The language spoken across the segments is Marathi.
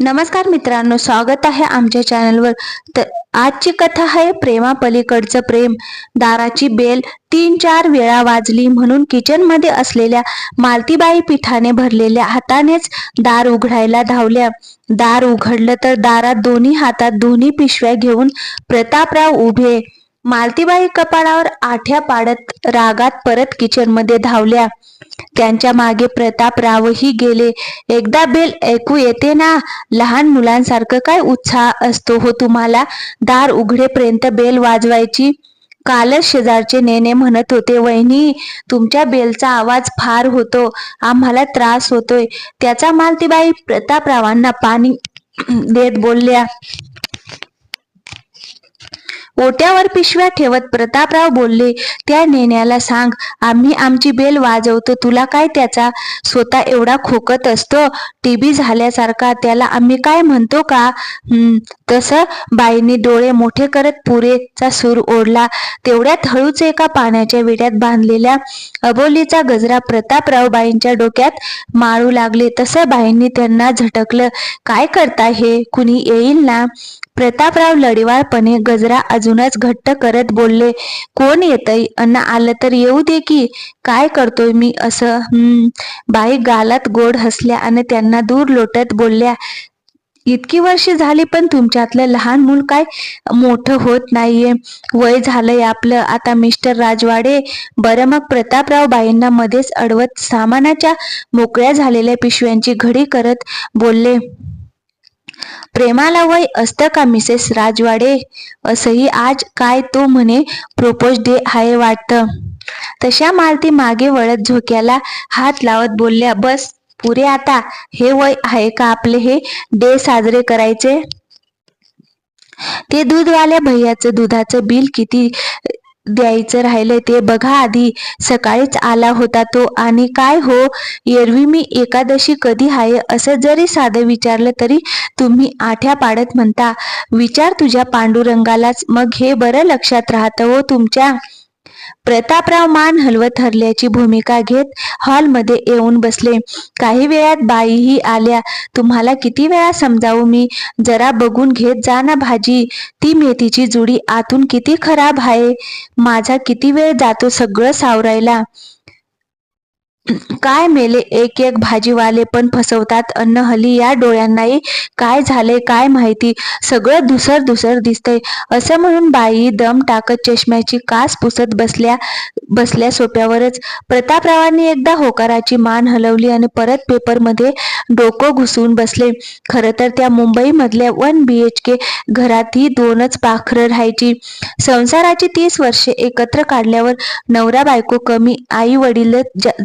नमस्कार मित्रांनो स्वागत आहे आमच्या चॅनलवर. तर आजची कथा आहे प्रेमापलीकडचं प्रेम. दाराची बेल तीन चार वेळा वाजली म्हणून किचनमध्ये असलेल्या मालतीबाई पिठाने भरलेल्या हातानेच दार उघडायला धावल्या. दार उघडलं तर दारात दोन्ही हातात दोन्ही पिशव्या घेऊन प्रतापराव उभे. मालतीबाई कपाळावर आठ्या पाडत रागात परत किचनमध्ये धावल्या. त्यांच्या मागे प्रतापरावही गेले. एकदा बेल ऐकू येते ना? लहान मुलांसारखं काय उत्साह असतो हो तुम्हाला? दार उघडेपर्यंत बेल वाजवायची कालच शेजारचे नेने म्हणत होते वहिनी तुमच्या बेलचा आवाज फार होतो. आम्हाला त्रास होतोय त्याचा मालतीबाई प्रतापरावांना पाणी देत बोलल्या. ओट्यावर पिशव्या ठेवत प्रतापराव बोलले त्या नेण्याला सांग आम्ही आमची बेल वाजवतो तुला काय त्याचा? स्वतः एवढा खोकत असतो टीबी झाल्यासारखा त्याला आम्ही काय म्हणतो का? तसं बाईंनी डोळे मोठे करत पुरेचा सूर ओढला. तेवढ्यात हळूच एका पाण्याच्या विड्यात बांधलेल्या अबोलीचा गजरा प्रतापराव बाईंच्या डोक्यात माळू लागले. तसं बाईंनी त्यांना झटकलं. काय करता हे? कुणी येईल ना? प्रतापराव लढीवाळपणे गजरा अजूनच घट्ट करत बोलले कोण येतय? अन्न आलं तर येऊ दे की. काय करतोय मी? असं हम्म बाई गालात गोड हसल्या आणि त्यांना दूर लोटत बोलल्या इतकी वर्ष झाली पण तुमच्यातलं लहान मूल काय मोठं होत नाहीये. वय झालंय आपलं. आता मिस्टर राजवाडे बरं मग प्रतापराव बाईंना मध्येच अडवत सामानाच्या मोकळ्या झालेल्या पिशव्यांची घडी करत बोलले प्रेमाला वय असतं का मिसेस राजवाडे? असंही आज काय तो म्हणे प्रोपोज डे आहे वाटतं. तशा मालती मागे वळत झोक्याला हात लावत बोलल्या बस पुरे आता. हे वय आहे का आपले हे? डे साजरे करायचे? ते दूधवाल्या भैयाचं दुधाचं बिल किती द्यायचं राहिलंय ते बघा आधी. सकाळीच आला होता तो. आणि काय हो एरवी मी एकादशी कधी आहे? असं जरी साधं विचारलं तरी तुम्ही आठ्या पाडत म्हणता. विचार तुझ्या पांडुरंगालाच. मग हे बरं लक्षात राहतं हो तुमच्या. प्रतापराव मान हलवत हरल्याची भूमिका घेत हॉलमध्ये येऊन बसले. काही वेळात बाईही आल्या तुम्हाला किती वेळा समजावू मी? जरा बघून घेत जा ना भाजी. ती मेथीची जुडी आतून किती खराब आहे. माझा किती वेळ जातो सगळं सावरायला. काय मेले? एक एक भाजीवाले पण फसवतात. अन्न हली या डोळ्यांनाही. काय झाले? काय माहिती? सगळं दुसर दुसर दिसतंय. असं म्हणून बाई दम टाकत चष्म्याची कास पुसत बसल्या बसल्या सोप्यावरच. प्रतापरावांनी एकदा होकाराची मान हलवली आणि परत पेपरमध्ये डोकं घुसवून बसले. खरं तर त्या मुंबईमधल्या वन बी एच के घरात ही दोनच पाखरं राहायची. संसाराची तीस वर्षे एकत्र काढल्यावर नवरा बायको कमी आई वडील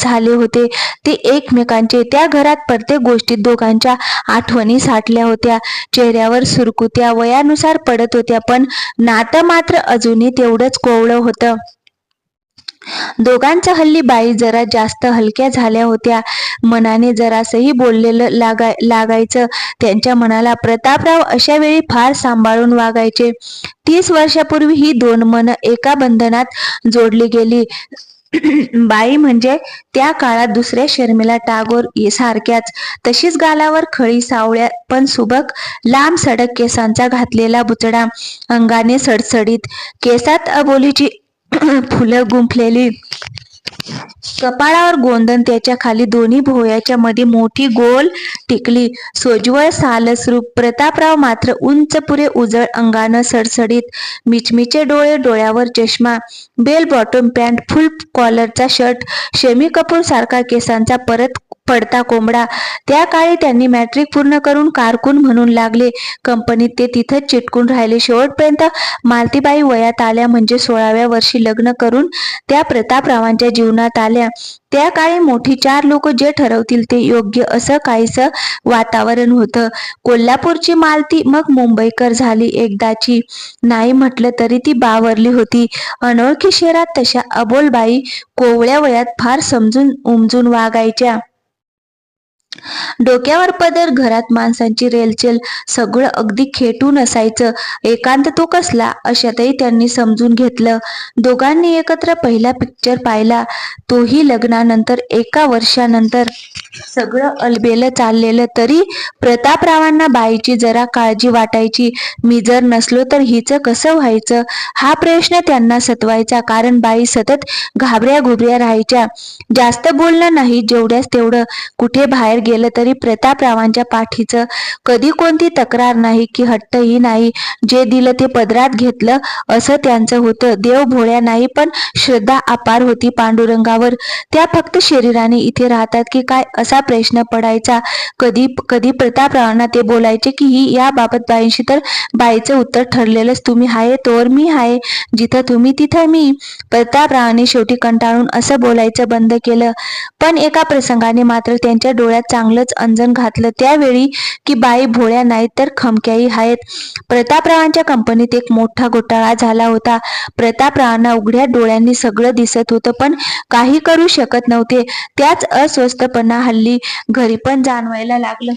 झाले होते. ते एकमेकांचे त्या घरात प्रत्येक गोष्टीत दोघांच्या आठवणी साठल्या होत्या. चेहऱ्यावर सुरकुत्या वयानुसार पडत होत्या पण नातं मात्र अजूनही तेवढंच कोवळं होतं. दोघांच्या हल्ली बाई जरा जास्त हलक्या झाल्या होत्या. मनाने जरासही बोललेलं लागाय लागायचं. त्यांच्या मनाला प्रतापराव अशा वेळी फार सांभाळून वागायचे. तीस वर्षापूर्वी ही दोन मन एका बंधनात जोडली गेली. बाई म्हणजे त्या काळात दुसऱ्या शर्मिला टागोर सारख्याच. तशीच गालावर खळी सावळ्या पण सुबक लांब सडक केसांचा घातलेला बुचडा अंगाने सडसडीत केसात अबोलीची फुलं गुंफलेली. कपाळावर गोंदन त्याच्याखाली दोन्ही भोयाच्या मध्ये मोठी गोल टिकली. सोज्वळ सालसरूप प्रतापराव मात्र उंच पुरे उजळ अंगानं सडसडीत मिचमिचे डोळे डोळ्यावर चष्मा बेल बॉटम पॅन्ट फुल कॉलरचा शर्ट शमी कपूर सारखा केसांचा परत पडता कोंबडा. त्या काळी त्यांनी मॅट्रिक पूर्ण करून कारकून म्हणून लागले. कंपनीत ते तिथंच चिटकून राहिले. शेवटपर्यंत मालतीबाई वयात आल्या. म्हणजे सोळाव्या वर्षी लग्न करून त्या प्रतापरावांच्या जीवनात आल्या. त्या काळी मोठी चार लोक जे ठरवतील ते योग्य असं काहीस वातावरण होतं. कोल्हापूरची मालती मग मुंबईकर झाली एकदाची. नाही म्हटलं तरी ती बावरली होती. अनोळखी शहरात तशा अबोलबाई कोवळ्या वयात फार समजून उमजून वागायच्या. डोक्यावर पदर घरात माणसांची रेलचेल सगळं अगदी खेटून असायचं. एकांत तो कसला? अशातही त्यांनी समजून घेतलं. दोघांनी एकत्र पहिला पिक्चर पाहिला. तोही लग्नानंतर एका वर्षानंतर. सगळं अलबेलं चाललेलं तरी प्रतापरावांना बाईची जरा काळजी वाटायची. मी जर नसलो तर हिचं कसं व्हायचं? हा प्रश्न त्यांना सतवायचा. कारण बाई सतत घाबऱ्या घुबऱ्या राहायच्या. जास्त बोलणं नाही जेवढ्याच तेवढं. कुठे बाहेर गेलं तरी प्रतापरावांच्या पाठीचं कधी कोणती तक्रार नाही की हट्टही नाही. जे दिलं ते पदरात घेतलं असं त्यांचं होतं. देव भोळ्या नाही पण श्रद्धा अपार होती पांडुरंगावर. त्या फक्त शरीराने इथे राहतात की काय असा प्रश्न पडायचा. कधी कधी प्रतापरावांना ते बोलायचे की ही याबाबत बाईंशी तर बाईचं उत्तर ठरलेलंच. तुम्ही हाय तोर मी हाय. जिथं तुम्ही तिथं मी. प्रतापरावांनी शेवटी कंटाळून असं बोलायचं बंद केलं. पण एका प्रसंगाने मात्र त्यांच्या डोळ्यात चांगलंच अंजन घातलं. त्यावेळी की बाई भोळ्या नाहीत तर खमक्याही आहेत. प्रतापरावांच्या कंपनीत एक मोठा घोटाळा झाला होता. प्रतापरावांना उघड्या डोळ्यांनी सगळं दिसत होतं पण काही करू शकत नव्हते. त्याच अस्वस्थपणा हल्ली घरी पण जाणवायला लागलं.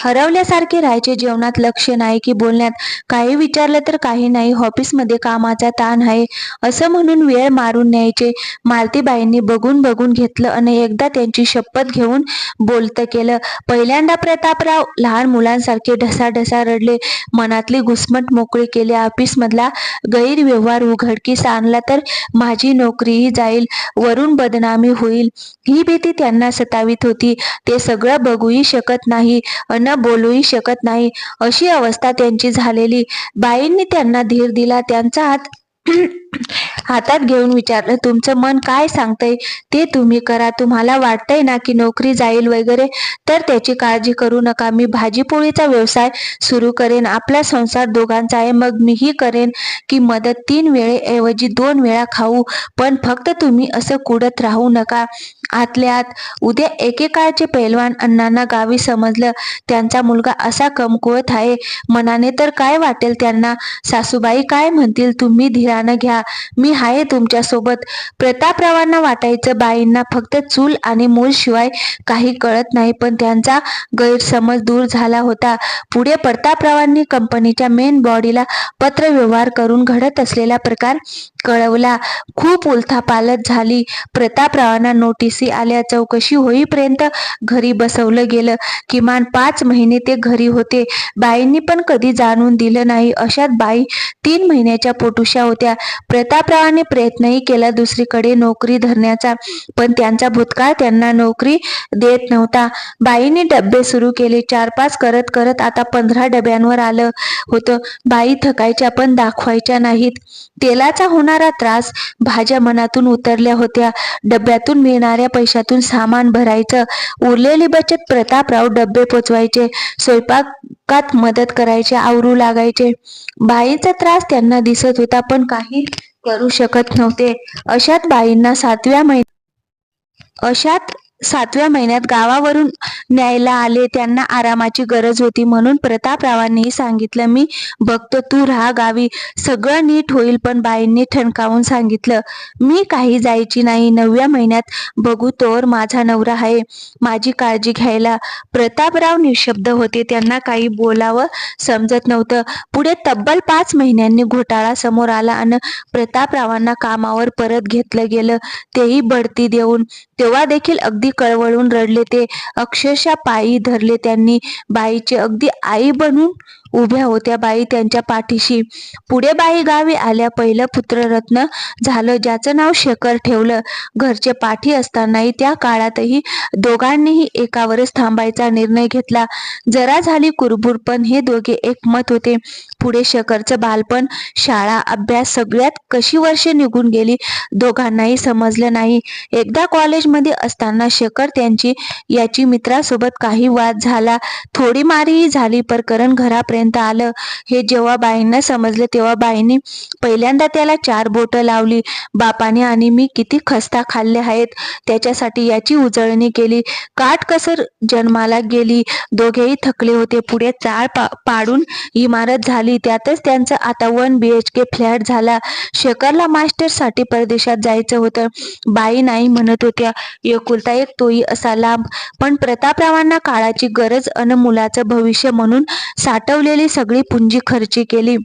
हरवल्यासारखे राहायचे जेवणात लक्ष नाही की बोलण्यात. काही विचारलं तर काही नाही ऑफिसमध्ये कामाचा ताण आहे असं म्हणून वेळ मारून न्यायचे. मालतीबाईंनी बघून बघून घेतलं आणि एकदा त्यांची शपथ घेऊन बोलतं केलं. पहिल्यांदा प्रतापराव लहान मुलांसारखे ढसाढसा रडले. मनातली घुसमट मोकळी केली. ऑफिसमधला गैरव्यवहार उघडकीस आणला तर माझी नोकरीही जाईल वरून बदनामी होईल. ही भीती त्यांना सतावीत होती. ते सगळं बघूही शकत नाही. न बोलूही शकत नाही. अशी अवस्था त्यांची झालेली. बाईंनी त्यांना धीर दिला. त्यांचा हात हातात घेऊन विचारलं तुमचं मन काय सांगतंय? ते तुम्ही करा. तुम्हाला वाटतंय ना की नोकरी जाईल वगैरे तर त्याची काळजी करू नका. मी भाजीपोळीचा व्यवसाय सुरू करेन. आपला संसार दोघांचा आहे. मग मीही करेन की मदत तीन वेळेऐवजी दोन वेळा खाऊ. पण फक्त तुम्ही असं कुडत राहू नका. आतल्या आत उद्या एकेकाळचे पैलवान अण्णांना गावी समजलं त्यांचा मुलगा असा कमकुवत आहे. मनाने तर काय वाटेल त्यांना? सासूबाई काय म्हणतील? तुम्ही धीरानं घ्या. मी आहे तुमच्यासोबत प्रतापरावांना वाटायचं बाईंना फक्त चूल आणि मूल शिवाय काही कळत नाही पण त्यांचा गैरसमज दूर झाला होता. पुढे प्रतापरावांनी कंपनीच्या मेन बॉडीला पत्रव्यवहार करून घडत असलेला प्रकार कळवला. खूप उलथापालत झाली. प्रतापरावांना नोटीस आल्या चौकशी होईपर्यंत घरी बसवलं गेलं. किमान पाच महिने ते घरी होते. बाईंनी पण कधी जाणून दिलं नाही. अशात बाई तीन महिन्याच्या पोटुशा होत्या. प्रतापरावाने प्रयत्नही केला दुसरीकडे नोकरी धरण्याचा. पण त्यांचा भूतकाळ त्यांना नोकरी देत नव्हता. बाईंनी डबे सुरू केले. चार पाच करत करत आता पंधरा डब्यांवर आलं होतं. बाई थकायच्या पण दाखवायच्या नाहीत. तेलाचा होणारा त्रास भाज्या मनातून उतरल्या होत्या. डब्यातून मिळणाऱ्या पैशातून सामान भरायचं. उरलेली बचत प्रतापराव डबे पोचवायचे. स्वयंपाकात मदत करायचे आवरू लागायचे. बाईचा त्रास त्यांना दिसत होता पण काही करू शकत नव्हते. अशात बाईंना सातव्या महिन्यात अशात सातव्या महिन्यात गावावरून न्यायला आले. त्यांना आरामाची गरज होती म्हणून प्रतापरावांनी सांगितलं मी बघतो तू राहा गावी. सगळं नीट होईल पण बाईंनी ठणकावून सांगितलं मी काही जायची नाही. नवव्या महिन्यात बघू तोवर माझा नवरा आहे. माझी काळजी घ्यायला. प्रतापराव निशब्द होते. त्यांना काही बोलावं समजत नव्हतं. पुढे तब्बल पाच महिन्यांनी घोटाळा समोर आला आणि प्रतापरावांना कामावर परत घेतलं गेलं. तेही बढती देऊन तेव्हा देखील अगदी कळवळून रडले ते. अक्षरशः पायी धरले त्यांनी. बाईचे अगदी आई बनून उभ्या होत्या बाई त्यांच्या पाठीशी. पुढे बाई गावी आल्या पहिलं पुत्ररत्न झालं ज्याचं नाव शेखर ठेवलं. घरचे पाठी असतानाही त्या काळातही दोघांनीही एकावरच थांबायचा निर्णय घेतला. जरा झाली कुरबुर पण हे दोघे एकमत होते. पुढे शेखरचं बालपण शाळा अभ्यास सगळ्यात कशी वर्षे निघून गेली दोघांनाही समजलं नाही. एकदा कॉलेजमध्ये असताना शेखर त्यांची याची मित्रासोबत काही वाद झाला. थोडी मारीही झाली पर करण घरापर्यंत डोक्यापर्यंत आलं. हे जेव्हा बाईंना समजलं तेव्हा बाईंनी पहिल्यांदा त्याला चार बोटं लावली. बापाने आणि मी किती खस्ता खाल्ले आहेत त्याच्यासाठी याची उजळणी केली. काटकसर जन्माला गेली. दोघेही थकले होते. पुढे चाळ पा पाडून इमारत झाली. त्यातच त्यांचं आता one B H K flat झाला. शेखरला मास्टरसाठी परदेशात जायचं होतं. बाई नाही म्हणत होत्या एकुलता एक तोही असा लांब. पण प्रतापरावांना काळाची गरज अन मुलाचं भविष्य म्हणून उरलेली सगळी पुंजी खर्ची केली.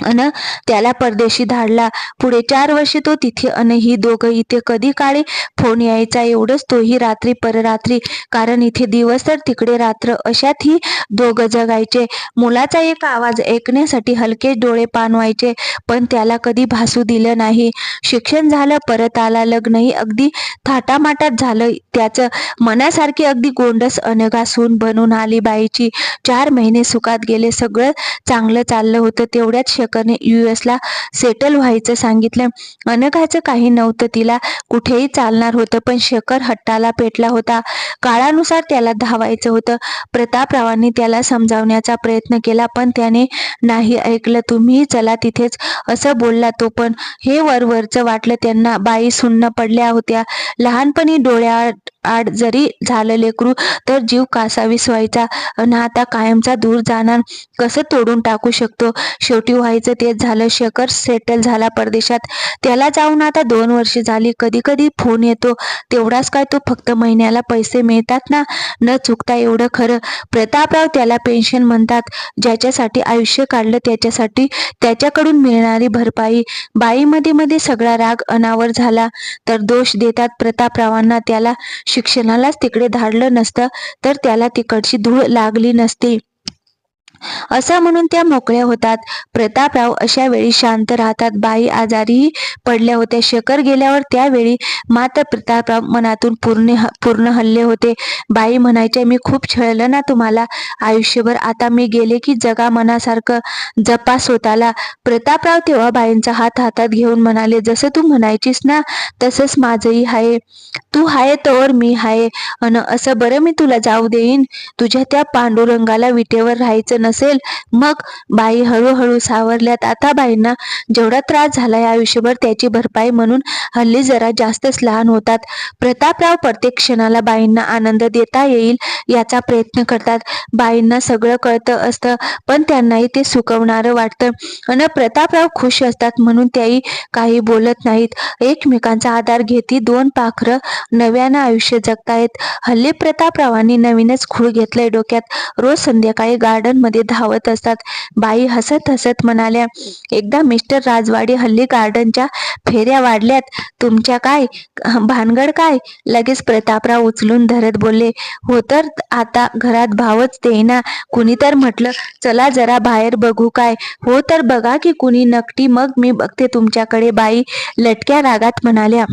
अन त्याला परदेशी धाडला. पुढे चार वर्षे तो तिथे अन ही दोघं इथे कधी काळी? फोन यायचा एवढंच तोही रात्री पररात्री. कारण इथे दिवस तर तिकडे रात्र अशात ही दोघं जगायचे. मुलाचा एक आवाज ऐकण्यासाठी हलके डोळे पानवायचे पण त्याला कधी भासू दिलं नाही. शिक्षण झालं परत आला लग्नही अगदी थाटामाटात झालं त्याचं मनासारखी अगदी गोंडस अनगा सून बनून आली बाईची. चार महिने सुखात गेले सगळं चांगलं चाललं होतं तेवढ्यात शेखरने US ला सेटल व्हायचं सांगितलं. अनघाचं काही नव्हतं तिला कुठेही चालणार होतं पण शेखर हट्टाला पेटला होता. काळानुसार त्याला धावायचं होतं. प्रतापरावांनी त्याला समजावण्याचा प्रयत्न केला पण त्याने नाही ऐकलं. तुम्ही चला तिथेच असं बोलला तो पण हे वरवरचं वाटलं. त्यांना बाई सुन्न पडल्या होत्या. लहानपणी डोळ्या आड जरी झालं लेकरू तर जीव कासावीस व्हायचा नाता आता कायमचा दूर जाणार. कसं तोडून टाकू शकतो? शेवटी व्हायचं तेच झालं. शेखर सेटल झाला परदेशात. त्याला जाऊन आता दोन वर्ष झाली. कधी कधी फोन येतो. तेवढाच काय तो फक्त महिन्याला पैसे मिळतात ना? न चुकता एवढं खरं. प्रतापराव त्याला पेन्शन म्हणतात. ज्याच्यासाठी आयुष्य काढलं त्याच्यासाठी त्याच्याकडून मिळणारी भरपाई. बाईमध्ये मध्ये सगळा राग अनावर झाला. तर दोष देतात प्रतापरावांना त्याला. शिक्षणालाच तिकडे धाडलं नसतं तर त्याला तिकडची धूळ लागली नसती. असं म्हणून त्या मोकळ्या होतात. प्रतापराव अशा वेळी शांत राहतात. बाई आजारीही पडल्या होत्या. शेखर गेल्यावर त्यावेळी मात्र प्रतापराव मनातून पूर्ण पूर्ण हल्ले होते. बाई म्हणायच्या मी खूप छळलं ना तुम्हाला. आयुष्यभर आता मी गेले की जगा मनासारखं. जपा स्वतःला. प्रतापराव तेव्हा बाईंचा हात हातात घेऊन म्हणाले जसं तू म्हणायचीस ना तसंच माझंही आहे तू हाय तोवर मी हाय. अन असं बरं मी तुला जाऊ देईन. तुझ्या त्या पांडुरंगाला विटेवर राहायचं नसेल मग बाई हळूहळू सावरल्यात. आता बाईंना जेवढा त्रास झालाय आयुष्यभर त्याची भरपाई म्हणून हल्ली जरा जास्तच लहान होतात. प्रतापराव प्रत्येक क्षणाला बाईंना आनंद देता येईल याचा प्रयत्न करतात. बाईंना सगळं कळतं असतं पण त्यांनाही ते सुकवणारं वाटतं. अन प्रतापराव खुश असतात म्हणून त्याही काही बोलत नाहीत. एकमेकांचा आधार घेती दोन पाखरं नव्यानं आयुष्य जगतायत. हल्ली प्रतापरावांनी नवीनच खूळ घेतलंय डोक्यात. रोज संध्याकाळी गार्डन धावत असतात. बाई हसत हसत म्हणाल्या एकदा मिस्टर राजवाडी हल्ली गार्डनच्या फेऱ्या वाढल्यात. तुमच्या काय? भानगड काय? लगेच प्रतापराव उचलून धरत बोलले हो तर आता घरात भावच देईना. कुणी तर म्हटलं चला जरा बाहेर बघू काय. हो तर बघा की कुणी नकटी मग मी बघते तुमच्याकडे बाई. लटक्या रागात म्हणाल्या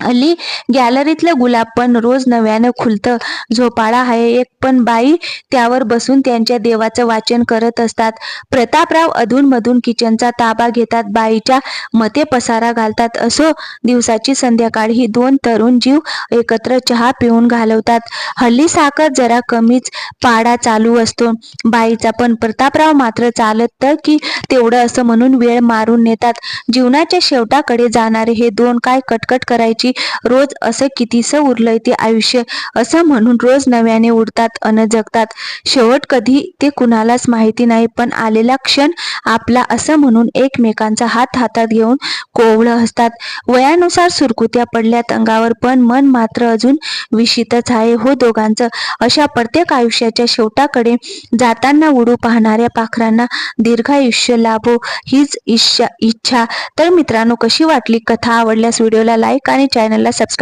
हल्ली गॅलरीतलं गुलाब पण रोज नव्यानं खुलतं. झोपाळा आहे एक पण बाई त्यावर बसून त्यांच्या देवाचं वाचन करत असतात. प्रतापराव अधूनमधून किचनचा ताबा घेतात. बाईच्या मते पसारा घालतात. असो दिवसाची संध्याकाळ ही दोन तरुण जीव एकत्र चहा पिऊन घालवतात. हल्ली साखर जरा कमीच पाडा चालू असतो. बाईचा पण प्रतापराव मात्र चालत तर की तेवढं असं म्हणून वेळ मारून नेतात. जीवनाच्या शेवटाकडे जाणारे हे दोन काय कटकट करायची रोज असं कितीसं उरलंय ते आयुष्य असं म्हणून रोज नव्याने उडतात अन जगतात. शेवट कधी ते कुणालाच माहिती नाही पण आलेला क्षण आपला असं म्हणून एकमेकांचा हात हातात घेऊन कोवळं असतात वयानुसार सुरकुत्या पडल्यात अंगावर पण मन मात्र अजून विशितच आहे हो दोघांचं. अशा प्रत्येक आयुष्याच्या शेवटाकडे जाताना उडू पाहणाऱ्या पाखरांना दीर्घायुष्य लाभो हीच इच्छा इच्छा. तर मित्रांनो कशी वाटली कथा? आवडल्यास व्हिडिओला लाईक आणि சேனலில் சப்ஸ்கிரைப்